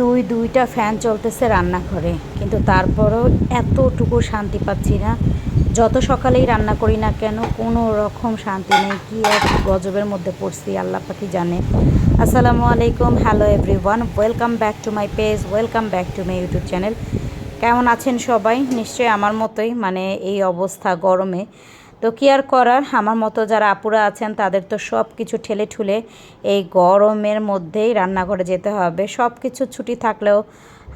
দুই, দুইটা ফ্যান চলতেছে রান্নাঘরে। কিন্তু তারপরেও এতটুকু শান্তি পাচ্ছি না। যত সকালেই রান্না করি না কেন, কোনো রকম শান্তি নেই। কি এক গজবের মধ্যে পড়ছি, আল্লাহ পাখি জানে। আসসালামু আলাইকুম, hello everyone, welcome back to my page, welcome back to my YouTube channel. কেমন আছেন সবাই? নিশ্চয়ই আমার মতোই মানে এই অবস্থা গরমে। তো কি আর করার? আমার মতো যারা আপুরা আছেন, তাদের তো সব কিছু ঠেলে ঠুলে এই গরমের মধ্যেই রান্নাঘরে যেতে হবে। সব কিছু ছুটি থাকলেও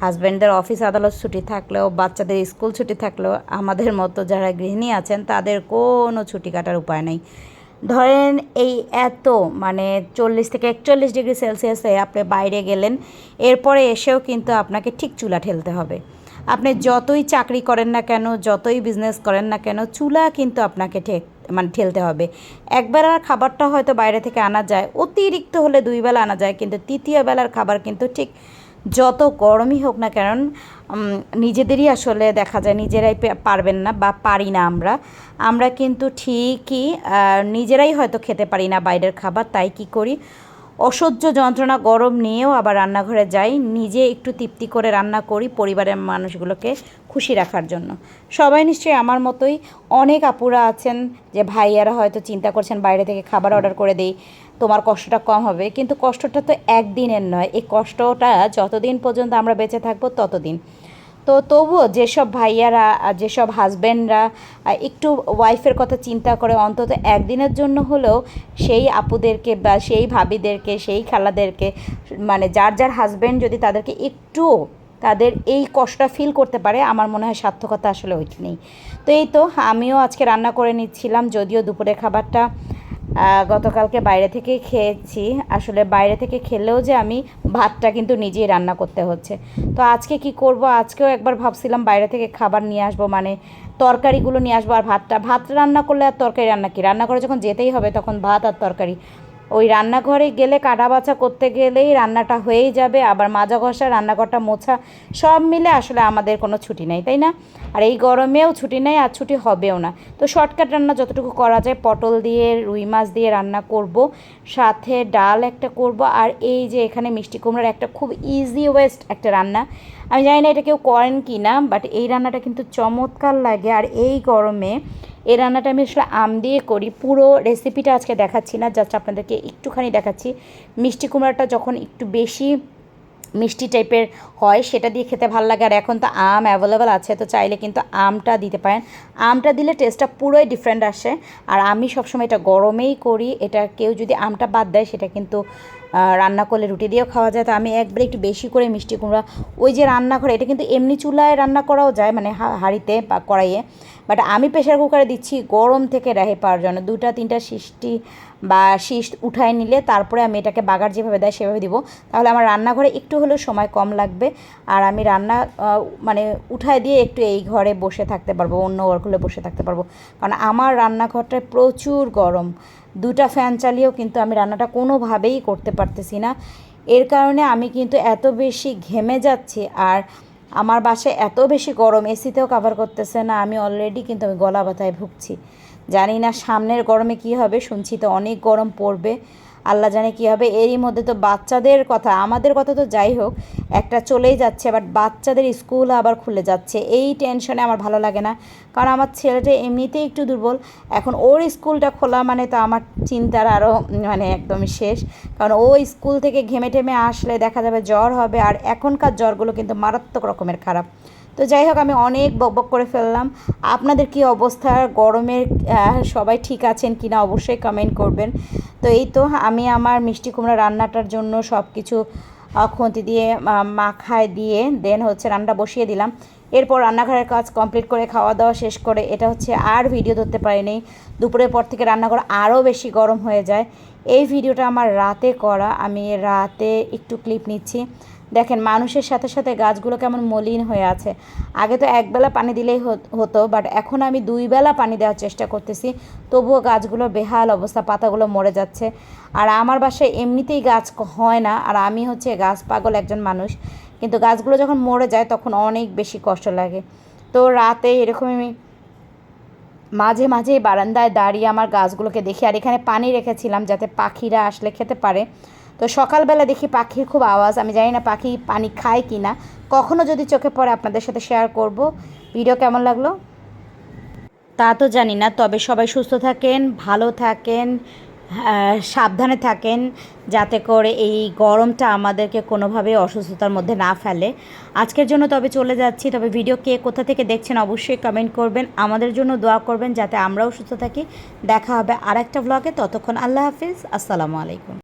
হাজব্যান্ডদের অফিস আদালত ছুটি থাকলেও, বাচ্চাদের স্কুল ছুটি থাকলেও, আমাদের মতো যারা গৃহিণী আছেন, তাদের কোনো ছুটি কাটার উপায় নেই। ধরেন এই এত মানে চল্লিশ থেকে একচল্লিশ ডিগ্রি সেলসিয়াসে আপনি বাইরে গেলেন, এরপরে এসেও কিন্তু আপনাকে ঠিক চুলা ঠেলতে হবে। আপনি যতই চাকরি করেন না কেন, যতই বিজনেস করেন না কেন, চুলা কিন্তু আপনাকে ঠেক মানে ঠেলতে হবে। একবেলার খাবারটা হয়তো বাইরে থেকে আনা যায়, অতিরিক্ত হলে দুই বেলা আনা যায়, কিন্তু তৃতীয় বেলার খাবার কিন্তু ঠিক যত গরমই হোক না কারণ নিজেদেরই আসলে দেখা যায়, নিজেরাই পারবেন না বা পারি না আমরা। আমরা কিন্তু ঠিকই নিজেরাই হয়তো খেতে পারি না বাইরের খাবার, তাই কি করি? অসহ্য যন্ত্রণা, গরম নিয়েও আবার রান্নাঘরে যাই। নিজে একটু তৃপ্তি করে রান্না করি পরিবারের মানুষগুলোকে খুশি রাখার জন্য। সবাই নিশ্চয়ই আমার মতোই। অনেক আপুরা আছেন যে ভাইয়ারা হয়তো চিন্তা করছেন বাইরে থেকে খাবার অর্ডার করে দেই, তোমার কষ্টটা কম হবে। কিন্তু কষ্টটা তো একদিনের নয়। এই কষ্টটা যতদিন পর্যন্ত আমরা বেঁচে থাকব ততদিন। তো তবুও যেসব ভাইয়ারা যেসব হাজব্যান্ডরা একটু ওয়াইফের কথা চিন্তা করে অন্তত একদিনের জন্য হলেও সেই আপুদেরকে বা সেই ভাবিদেরকে, সেই খালাদেরকে মানে যার যার হাজব্যান্ড যদি তাদেরকে একটু তাদের এই কষ্টটা ফিল করতে পারে, আমার মনে হয় সার্থকতা আসলে ওইখানেই। তো এই তো, আমিও আজকে রান্না করে নিচ্ছিলাম, যদিও দুপুরের খাবারটা গতকালকে বাইরে থেকে খেয়েছি। আসলে বাইরে থেকে খেলেও যে আমি ভাতটা কিন্তু নিজেই রান্না করতে হচ্ছে। তো আজকে কি করব? আজকেও একবার ভাবছিলাম বাইরে থেকে খাবার নিয়ে আসব মানে তরকারিগুলো নিয়ে আসব আর ভাতটা। ভাত রান্না করলে আর তরকারি রান্না কি? রান্না করে যখন যেতেই হবে তখন ভাত আর তরকারি। ওই রান্নাঘরে গেলে কাটা বাছা করতে গেলেই রান্নাটা হয়েই যাবে, আবার মাজা ঘষা, রান্নাঘরটা মোছা, সব মিলে আসলে আমাদের কোনো ছুটি নেই, তাই না? আর এই গরমেও ছুটি নেই আর ছুটি হবেও না। তো শর্টকাট রান্না যতটুকু করা যায়, পটল দিয়ে, রুই মাছ দিয়ে রান্না করব, সাথে ডাল একটা করব, আর এই যে এখানে মিষ্টি কুমড়ার একটা খুব ইজি ওয়েস্ট একটা রান্না। আমি জানি না এটা কেউ করেন কি না বাট এই রান্নাটা কিন্তু চমৎকার লাগে, আর এই গরমে এই রান্নাটা আমি আসলে আম দিয়ে করি। পুরো রেসিপিটা আজকে দেখাচ্ছি না জাস্ট আপনাদেরকে একটুখানি দেখাচ্ছি। মিষ্টি কুমড়াটা যখন একটু বেশি মিষ্টি টাইপের হয়, সেটা দিয়ে খেতে ভালো লাগে। আর এখন তো আম অ্যাভেলেবেল আছে, তো চাইলে কিন্তু আমটা দিতে পারেন। আমটা দিলে টেস্টটা পুরোই ডিফারেন্ট আসে। আর আমি সবসময় এটা গরমেই করি। এটা কেউ যদি আমটা বাদ দেয়, সেটা কিন্তু রান্না করলে রুটি দিয়েও খাওয়া যায়। তো আমি একবারে একটু বেশি করে মিষ্টি কুমড়া। ওই যে রান্না করে এটা কিন্তু এমনি চুলায় রান্না করাও যায় মানে হাঁড়িতে বা কড়াইয়ে। বাট আমি প্রেশার কুকারে দিচ্ছি গরম থেকে রেহাই পাওয়ার জন্য। দুটা তিনটা সিষ্টি বা শীষ উঠায় নিলে তারপরে আমি এটাকে বাগার যেভাবে দেয় সেভাবে দিব। তাহলে আমার রান্নাঘরে একটু হলেও সময় কম লাগবে। আর আমি রান্না মানে উঠায় দিয়ে একটু এই ঘরে বসে থাকতে পারব, অন্য ঘরগুলো বসে থাকতে পারব। কারণ আমার রান্নাঘরটায় প্রচুর গরম। দুটা ফ্যান চালিয়েও কিন্তু আমি রান্নাটা কোনোভাবেই করতে পারতেছি না। এর কারণে আমি কিন্তু এত বেশি ঘেমে যাচ্ছি আর আমার বাসায় এত বেশি গরম, এসিতেও কাভার করতেছে না। আমি অলরেডি কিন্তু আমি গলা ব্যথায় ভুগছি। জানি না সামনের গরমে কি হবে, শুনছি তো অনেক গরম পড়বে। আল্লাহ জানে কি হবে, এরই মধ্যে তো বাচ্চাদের কথা, আমাদের কথা তো যাই হোক, একটা চলেই যাচ্ছে বাট বাচ্চাদের স্কুল আবার খুলে যাচ্ছে। এই টেনশনে আমার ভালো লাগে না, কারণ আমার ছেলেটা এমনিতেই একটু দুর্বল। এখন ওর স্কুলটা খোলা মানে তো আমার চিন্তার আরও মানে একদমই শেষ। কারণ ও স্কুল থেকে ঘেমে টেমে আসলে দেখা যাবে জ্বর হবে, আর এখনকার জ্বরগুলো কিন্তু মারাত্মক রকমের খারাপ। তো যাই হোক আমি অনেক বকবক করে ফেললাম। আপনাদের কি অবস্থা? গরমের সবাই ঠিক আছেন কি না অবশ্যই কমেন্ট করবেন। তো এই তো, আমি আমার মিষ্টি কুমড়া রান্নাটার জন্য সব কিছু খুন্তি দিয়ে মাখায় দিয়ে দেন হচ্ছে রান্নাটা বসিয়ে দিলাম। এরপর রান্নাঘরের কাজ কমপ্লিট করে খাওয়া দাওয়া শেষ করে, এটা হচ্ছে আর ভিডিও ধরতে পারিনি। দুপুরের পর থেকে রান্নাঘর আরও বেশি গরম হয়ে যায়। এই ভিডিওটা আমার রাতে করা, আমি রাতে একটু ক্লিপ নিচ্ছি। দেখেন, মানুষের সাথে সাথে গাছগুলো কেমন মলিন হয়ে আছে। আগে তো একবেলা পানি দিলেই হত- বাট এখন আমি দুই বেলা পানি দেওয়ার চেষ্টা করতেছি। তবুও গাছগুলো বেহাল অবস্থা, পাতাগুলো মরে যাচ্ছে। আর আমার বাসায় এমনিতেই গাছ হয় না। আর আমি হচ্ছে গাছ পাগল একজন মানুষ। কিন্তু গাছগুলো যখন মরে যায়, তখন অনেক বেশি কষ্ট লাগে। তো রাতে এরকম আমি মাঝে মাঝে বারান্দায় দাঁড়িয়ে আমার গাছগুলোকে দেখি। আর এখানে পানি রেখেছিলাম যাতে পাখিরা আসলে খেতে পারে। তো সকালবেলা দেখি পাখির খুব আওয়াজ। আমি জানি না পাখি পানি খায় কি না কখনও যদি চোখে পড়ে আপনাদের সাথে শেয়ার করব। ভিডিও কেমন লাগল? তা তো জানি না তবে সবাই সুস্থ থাকেন ভালো থাকেন আহ, সাবধানে থাকেন যাতে করে এই গরমটা আমাদেরকে কোনোভাবে অসুস্থতার মধ্যে না ফেলে। আজকের জন্য তবে চলে যাচ্ছি তবে ভিডিও কে কোথা থেকে দেখছেন অবশ্যই কমেন্ট করবেন। আমাদের জন্য দোয়া করবেন যাতে আমরাও সুস্থ থাকি। দেখা হবে আরেকটা ব্লগে ততক্ষণ আল্লাহ হাফিজ। আসসালামু আলাইকুম।